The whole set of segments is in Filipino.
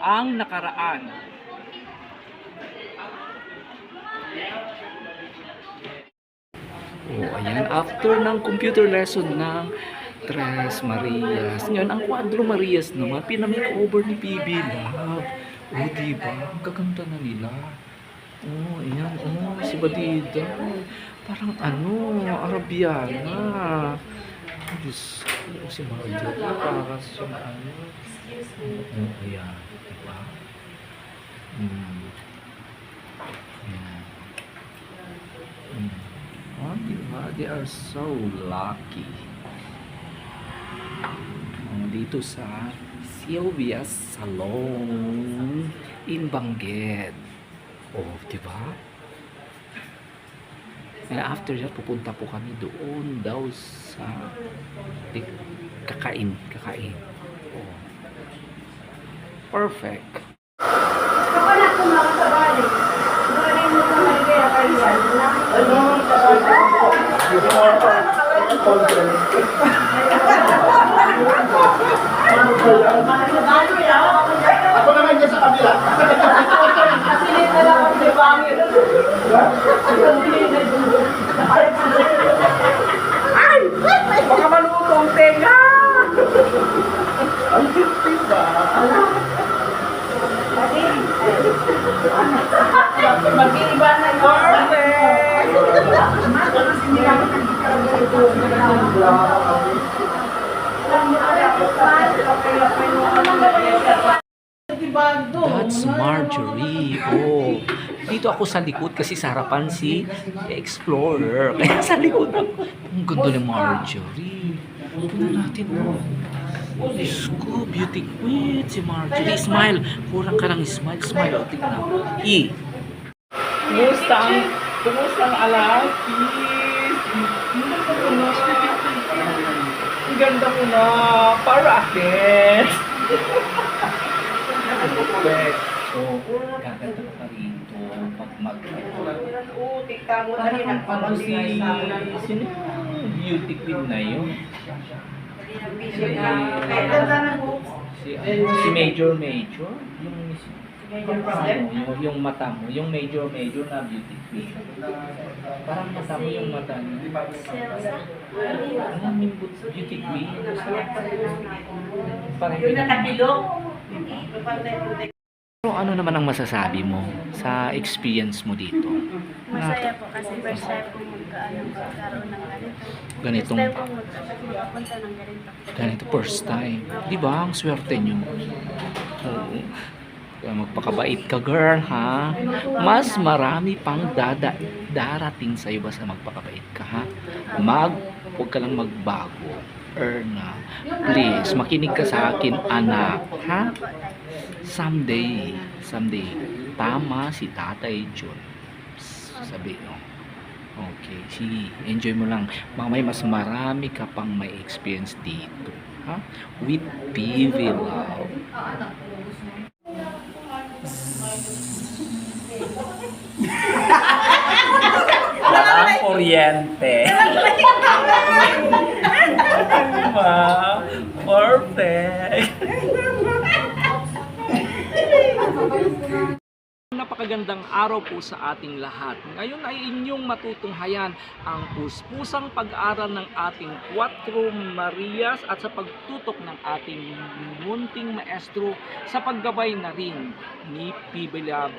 Ang nakaraan. Oh, ayan. After ng computer lesson ng Tres Marias. Ngayon, ang Quadro Marias naman, pinamake-over ni PB Love. Oh, diba? Ang gaganda na nila. Oh, ayan. Oh, si Badida. Parang ano, Arabiana. Oh, Diyos ko, si Marjorie. Parang siyang ano. Oh, ayan. Diba? Hmm. Ayan. Hmm. Oh, diba? They are so lucky. Oh, dito sa Sylvia's Salon in Bangged. Oh, di ba? And after that, pupunta po kami doon daw sa kakain, kakain. Oh. Perfect. Ako naman dyan sa kabila. Baka Oh. Dito ako sa likod kasi sa harapan si Explorer. Kaya sa likod ako. Ang ganda ni Marjorie. Tingnan natin. Oh. Oh, Diyos ko, beauty queen si Marjorie. Smile. Kurang ka ng smile. Smile. O, tingnan. E. Kumusta ang, kumusta ang alakis? Ang ganda ko na. Para akin. So, gaganda ka pa rito pag mag... Oo, tika mo na rin ang Ano si... Sino yung beauty queen na yun? Si, si Major Major? Yung, ano, yung, yung mata mo, yung Major Major na beauty queen. Parang mata mo yung mata niya. Ano yung beauty queen? Parang Yung nakabilog. Pero ano naman ang masasabi mo sa experience mo dito? Masaya po kasi first time po magkaano magkaroon ng ganito. Ganitong First time po magkapunta ng ganito. ganito first time. Di ba? Ang swerte nyo. Oo. Kaya magpakabait ka, girl, ha? Mas marami pang dada darating sa'yo basta magpakabait ka, ha? Mag, huwag ka lang magbago. Erna, please, makinig ka sa akin, anak, ha? Someday, someday, tama si Tatay John. Sabi, no? Okay, sige, enjoy mo lang. Mamay mas marami ka pang may experience dito. Ha? With PV Love. Walang kuryente. Diba? Perfect. Napakagandang araw po sa ating lahat. Ngayon ay inyong matutunghayan ang puspusang pag-aaral ng ating Cuatro Marias at sa pagtutok ng ating munting maestro sa paggabay na rin ni Pibilab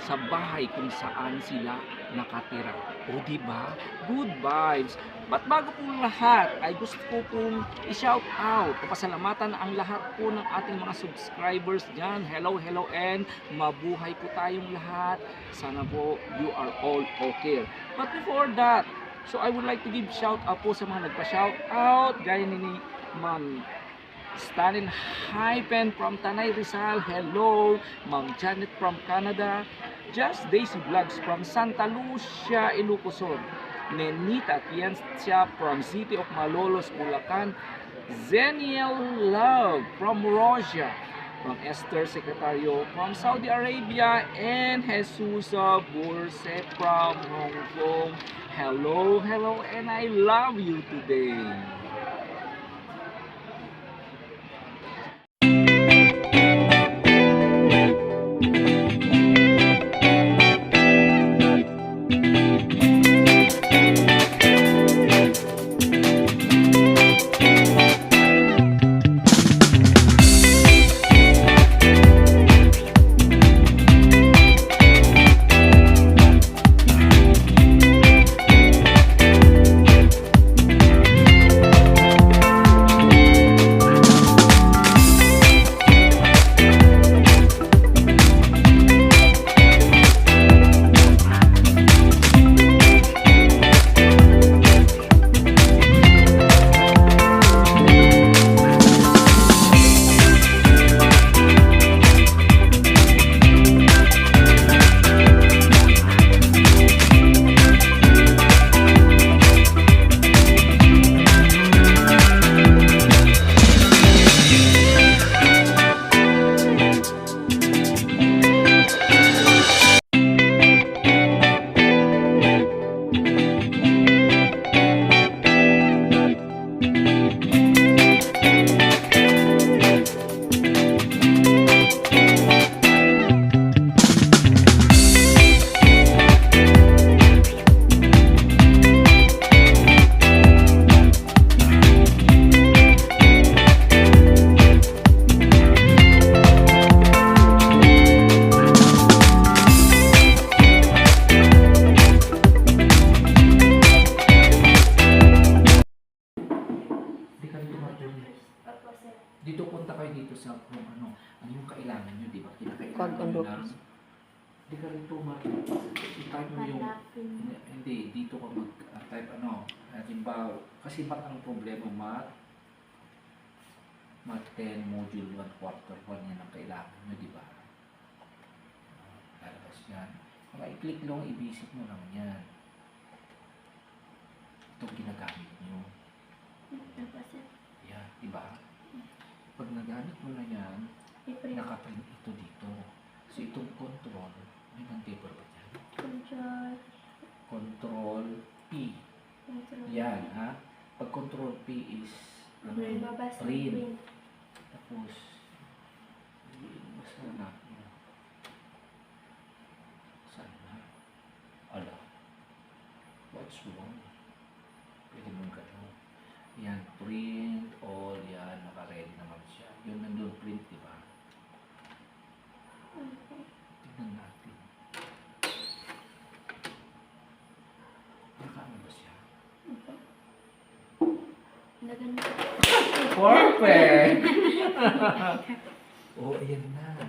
sa bahay kung saan sila nakatira. O di ba? Good vibes. But bago po lahat, ay gusto ko pong i-shout out. Papasalamatan ang lahat po ng ating mga subscribers dyan. Hello, hello, and mabuhay po tayong lahat. Sana po you are all okay. But before that, so I would like to give shout out po sa mga nagpa-shout out. Gaya ni Ma'am Stalin Hypen from Tanay Rizal. Hello. Ma'am Janet from Canada. Just Daisy Vlogs from Santa Lucia, Ilocos. Nenita Atienza from City of Malolos, Bulacan. Zeniel Love from Rosia. from Esther Secretario from Saudi Arabia, and Jesus Burse from Hong Kong. Hello, hello, and I love you today. Dito punta kayo dito sa kung ano, ano yung kailangan nyo, di ba? Kinakailangan nyo na. Di ka rito marunong. I-type mo yung Hindi, dito ka mag-type ano, halimbawa, kasi mat ang problema, mat, mat 10, module 1, quarter 1, yan ang kailangan nyo, di ba? Ah, Lalabas yan. Kung i-click lang, i-visit mo lang yan. Itong ginagamit nyo. Yan, di ba? Pag nagamit mo na yan, nakaprint ito dito. So itong control, may bang paper ba dyan? Control. Control P. Control. Yan, ha? Pag control P is, ano, print. Print. Tapos, basta na. Saan na? Ala. What's wrong? Pwede mong gano'n. Yan, print, all, yan, naka-ready naman siya. Yung nandun print, di ba? Tignan natin. Nakaano ba siya? Lagyan mo. Perfect! Oh, ayan na.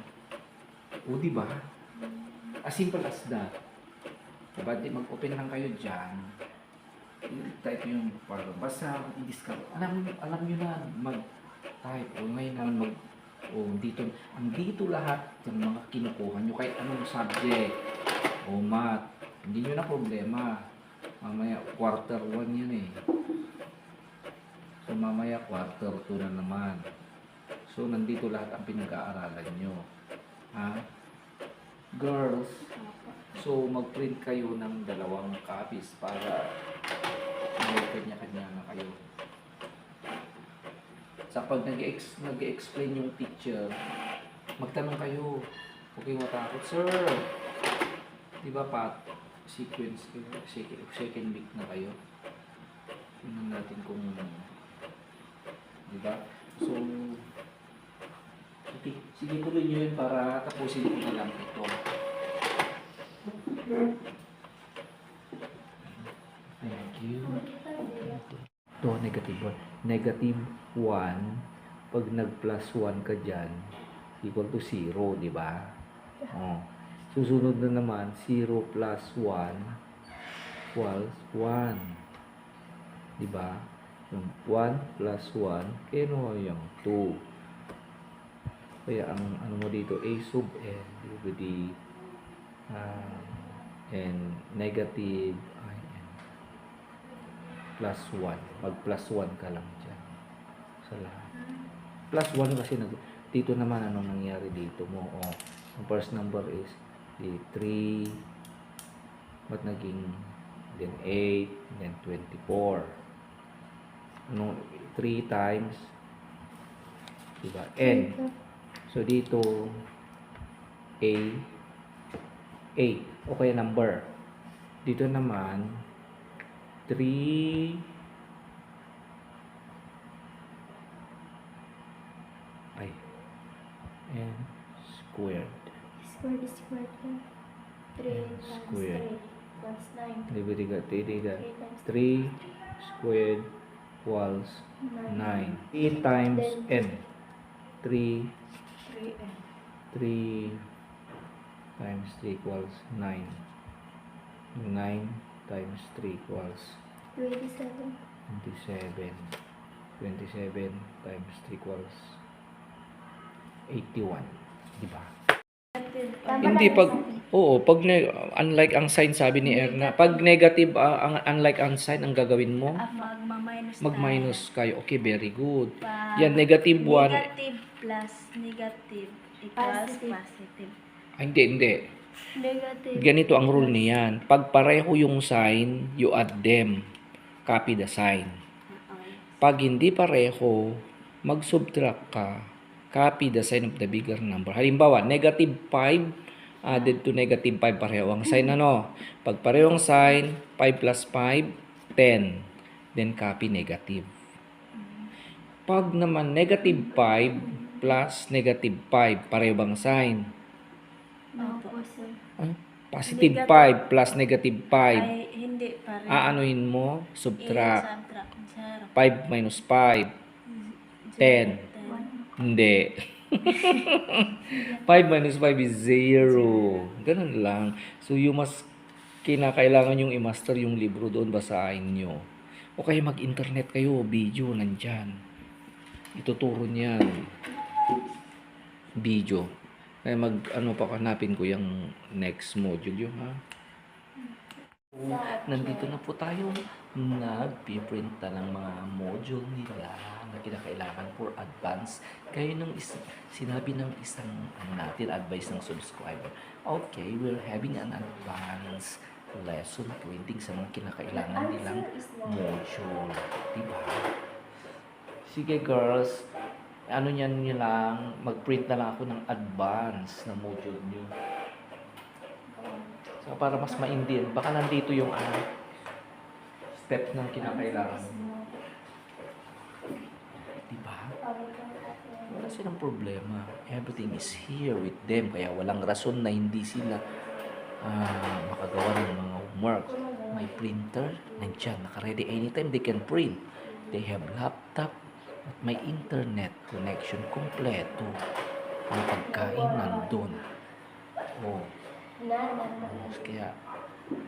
O, di ba? As simple as that. Diba? Di mag-open lang kayo dyan. I-type yung para basta i-discover. Alam, alam nyo na mag-type. O ngayon naman mag o dito, ang dito lahat ng mga kinukuha nyo kahit anong subject o math, hindi nyo na problema. Mamaya, quarter 1 yan eh. So mamaya quarter 2 na naman. So nandito lahat ang pinag-aaralan nyo. Ha? Girls, so mag-print kayo ng dalawang copies para may kanya-kanya na kayo. Sa pag nag-ex nag-explain yung teacher, magtanong kayo. Kayong matakot, Sir, di ba Pat? Sequence, second, second week na kayo. Tingnan natin kung Di ba? So, okay. Sige, tuloy nyo yun para tapusin ko na lang ito. Thank you. Ito, negative 1. Negative 1, pag nag-plus 1 ka dyan, equal to 0, di ba? Oh. Susunod na naman, 0 plus 1 equals 1. Di ba? Yung 1 plus 1, kaya ano yung 2. Kaya ang ano mo dito, a sub n will be um, n negative i n plus 1. Mag plus 1 ka lang dyan sa lahat. Plus 1 kasi nag Dito naman, anong nangyari dito mo? Oh, ang first number is the 3, ba't naging then 8, then 24. Ano, 3 times, diba? N. So, dito, A, 8. O kaya number. Dito naman, 3, ay, N squared. Squared is squared lang. 3 times Squared. 3 plus 9. Diba, diba, 3 times 3 squared equals 9. 9. 3 times N. 3 3n. 3 times 3 equals 9. 9 times 3 equals 27. 27. 27 times 3 equals 81. Diba? Tama Hindi lang pag sabi. Oo, pag ne- unlike ang sign sabi ni Erna, pag negative ah, ang unlike ang sign ang gagawin mo, Ah, magma-minus tayo. mag-minus kayo. Okay, very good. Pag Yan negative 1. Negative plus negative equals Positive. positive. Ah, hindi, hindi. Negative. Ganito ang rule niyan. Pag pareho yung sign, you add them. Copy the sign. Okay. Pag hindi pareho, mag-subtract ka. Copy the sign of the bigger number. Halimbawa, negative 5 added to negative 5 pareho ang sign ano. Pag pareho ang sign, 5 plus 5, 10. Then copy negative. Pag naman negative 5 plus negative 5, pareho bang sign? Opo. Ah, Positive 5 plus negative 5. Ay, hindi pa rin. Aanuhin mo, subtract. I-subtract. Zero. 5 minus 5. 10. Hindi. 5 minus 5 is 0. Ganun lang. So, you must, kinakailangan yung i-master yung libro doon, basahin nyo. O kaya mag-internet kayo, video, nandyan. Ituturo niyan. Video. Kaya mag, ano pa, hanapin ko yung next module yun, ha? Nandito na po tayo. Nag-print na ng mga module nila na kinakailangan for advance. Gaya ng is- sinabi ng isang ano natin, advice ng subscriber. Okay, we're having an advance lesson printing sa mga kinakailangan nilang module. Diba? Sige girls, ano yan nyo lang, mag-print na lang ako ng advance na module nyo. So, para mas maintindihan, baka nandito yung ano, step ng kinakailangan. Diba? Wala silang problema. Everything is here with them. Kaya walang rason na hindi sila ah, makagawa ng mga homework. May printer, nandyan, nakaready. Anytime they can print. They have laptop, at may internet connection kompleto. Ang pagkain nandun. Oh, kaya,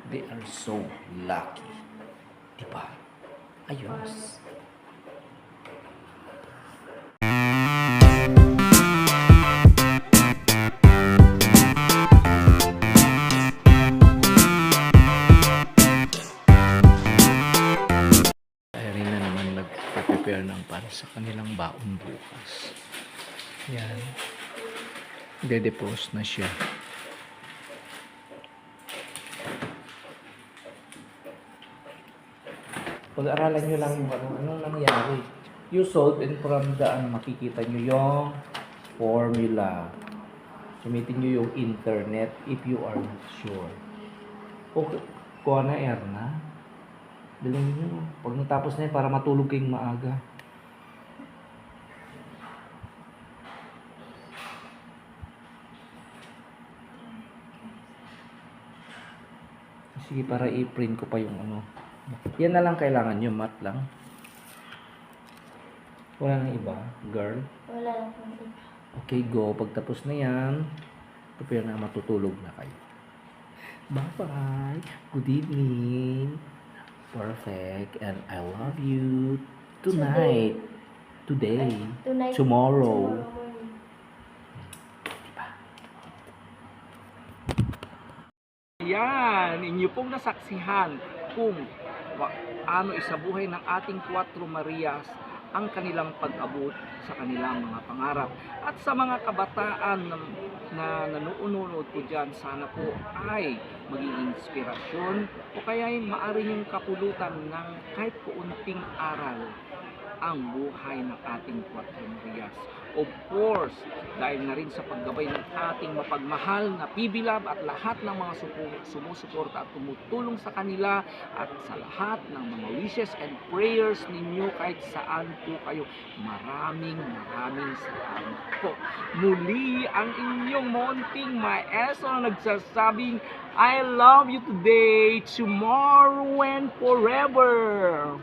they are so lucky. Diba? Ayos. Irene sa kanilang baon bukas. Yan. Dede-post na siya. Pag-aralan nyo lang yung ano, nangyari. You solve and from the ano, makikita nyo yung formula. Gamitin nyo yung internet if you are not sure. Okay. Kuha na Erna. Bilhin nyo. Pag natapos na yun, para matulog kayong maaga. Sige, para i-print ko pa yung ano. Yan na lang kailangan nyo, mat lang. Wala nang iba, girl. Wala lang iba. Okay, go. Pagtapos na yan, prepare na matutulog na kayo. Bye-bye. Good evening. Perfect. And I love you tonight. Today. Tonight. Tomorrow. Tomorrow morning. Yan, inyo pong nasaksihan kung ano isa buhay ng ating Cuatro Marias ang kanilang pag-abot sa kanilang mga pangarap. At sa mga kabataan na, na nanonood po dyan, sana po ay maging inspirasyon o kaya ay maaari yung kapulutan ng kahit kaunting aral ang buhay ng ating Cuatro Marias. Of course, dahil na rin sa paggabay ng ating mapagmahal na Pibilab at lahat ng mga sumusuporta at tumutulong sa kanila at sa lahat ng mga wishes and prayers ninyo kahit saan po kayo. Maraming maraming salamat po. Muli ang inyong monting maestro na nagsasabing I love you today, tomorrow and forever.